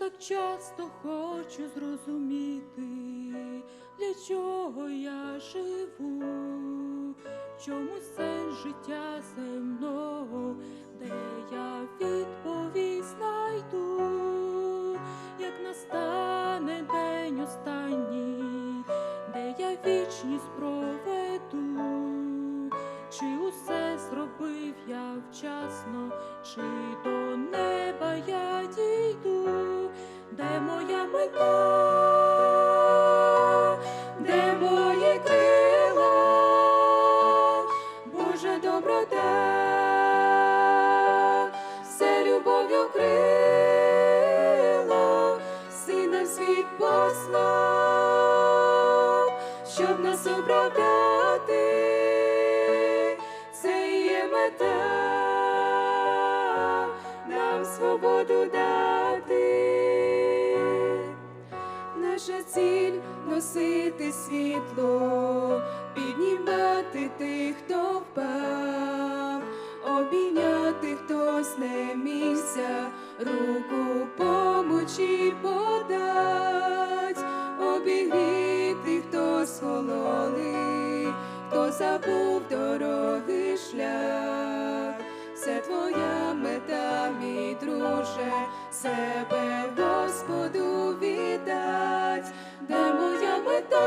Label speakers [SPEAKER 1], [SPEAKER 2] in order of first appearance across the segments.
[SPEAKER 1] Так часто хочу зрозуміти, для чого я живу, чому сенс життя земного, де я відповідь знайду, як настане день останній, де я вічність проведу, послав, щоб нас оправдати, це є мета, нам свободу дати. Наша ціль носити світло, піднімати тих, хто впав, обійняти хтось не місця, руку помочі подать, обігріти хто схололи, хто забув дороги шлях. Це твоя мета, мій друже, себе Господу віддать, де моя мета,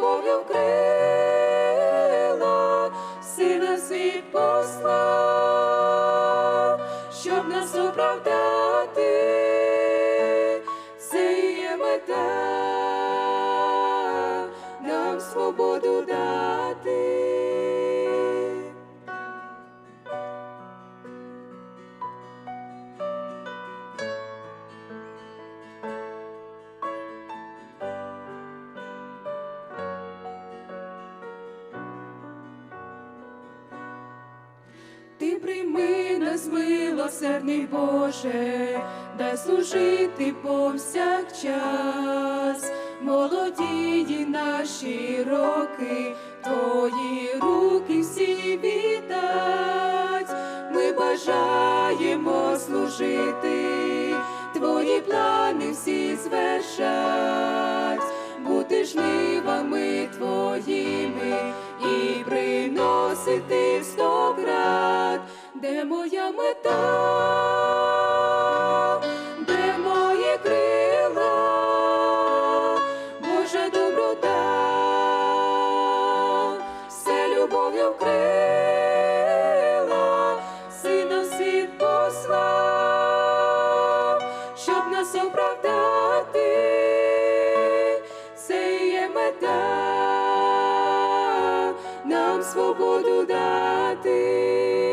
[SPEAKER 1] все любов'ю прийми нас, милосердний Боже, дай служити повсякчас, молодії наші роки, твої руки всі віддать, ми бажаємо служити, твої плани всі звершать, бути жнивами твоїми і приносити сто крат, де моя мета, де мої крила, Божа доброта, все любов'ю вкрила, сина світ послав, щоб нас оправдати, це є мета, свободу дати,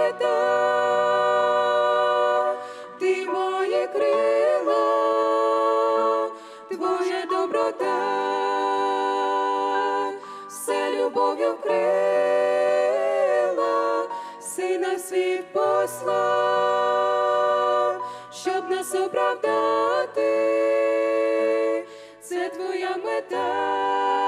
[SPEAKER 1] мета, ти моє крила, твоя доброта, все любов'ю вкрила, сина світ послав, щоб нас оправдати, це твоя мета,